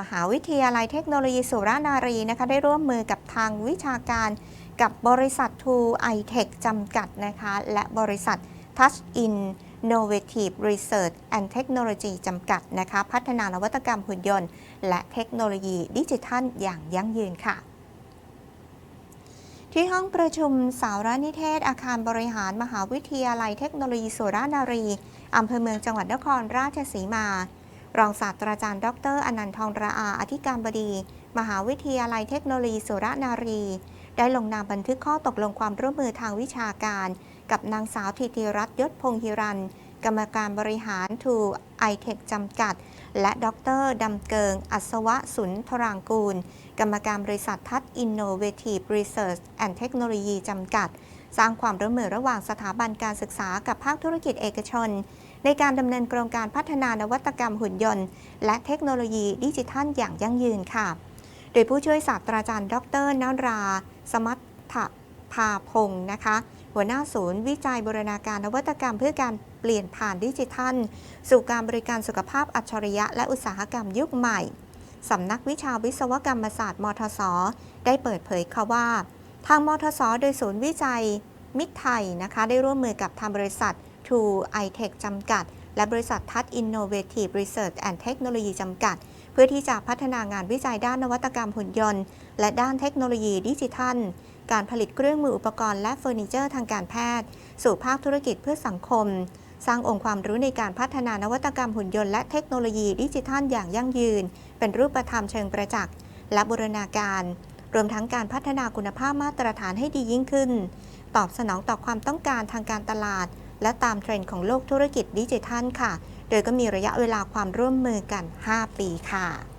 มหาวิทยาลัยเทคโนโลยีสุรานารีนะคะได้ร่วมมือกับทางวิชาการ กับบริษัท True iTech จำกัดนะคะและบริษัท Touch Innovative Research and Technology จำกัดนะคะพัฒนานวัตกรรมหุ่นยนต์ และเทคโนโลยีดิจิทัลอย่างยั่งยืนค่ะที่ห้องประชุมสารนิเทศอาคารบริหารมหาวิทยาลัยเทคโนโลยีสุรานารี อำเภอเมืองจังหวัดนครราชสีมา รองศาสตราจารย์ ดร อนันต์ทองราอา อธิการบดี มหาวิทยาลัยเทคโนโลยีสุรนารี ได้ลงนามบันทึกข้อตกลงความร่วมมือทางวิชาการ กับนางสาวธิติรัตน์ยศพงศ์ฮิรัน กรรมการบริหารทูไอเทคจำกัด และดรดำเกิง อัศวะสุนทรางกูล กรรมการบริษัททัศอินโนเวทีฟรีเสิร์ชแอนด์เทคโนโลยีจำกัด สร้างความร่วมมือระหว่างสถาบันการศึกษากับภาคธุรกิจเอกชน ในการดำเนินโครงการพัฒนานวัตกรรมหุ่นยนต์ และเทคโนโลยีดิจิทัลอย่างยั่งยืนค่ะ โดยผู้ช่วยศาสตราจารย์ ดรนรา สมัตถภาพงศ์นะคะ หัวหน้าศูนย์วิจัยบูรณาการนวัตกรรมเพื่อการเปลี่ยนผ่านดิจิทัล สู่การบริการสุขภาพอัจฉริยะและอุตสาหกรรมยุคใหม่สำนักวิชาวิศวกรรมศาสตร์มทศได้เปิดเผยค่ะว่า ทางมทศโดยศูนย์วิจัยมิตรไทยนะคะได้ร่วมมือกับทางบริษัท True iTech จำกัด และบริษัททัศอินโนเวทีฟรีเสิร์ชแอนด์เทคโนโลยีจำกัด เพื่อที่จะพัฒนางานวิจัยด้านนวัตกรรมหุ่นยนต์ และด้านเทคโนโลยีดิจิทัล การผลิตเครื่องมืออุปกรณ์และเฟอร์นิเจอร์ทางการแพทย์ สู่ภาคธุรกิจเพื่อสังคม สร้างองค์ความรู้ในการพัฒนานวัตกรรมหุ่นยนต์และเทคโนโลยีดิจิทัลอย่างยั่งยืน เป็นรูปธรรมเชิงประจักษ์และบูรณาการ รวมทั้งการพัฒนาคุณภาพมาตรฐานให้ดียิ่งขึ้น ตอบสนองต่อความต้องการทางการตลาด และตามเทรนด์ของโลกธุรกิจดิจิทัลค่ะ โดยก็มีระยะเวลาความร่วมมือกัน 5 ปีค่ะ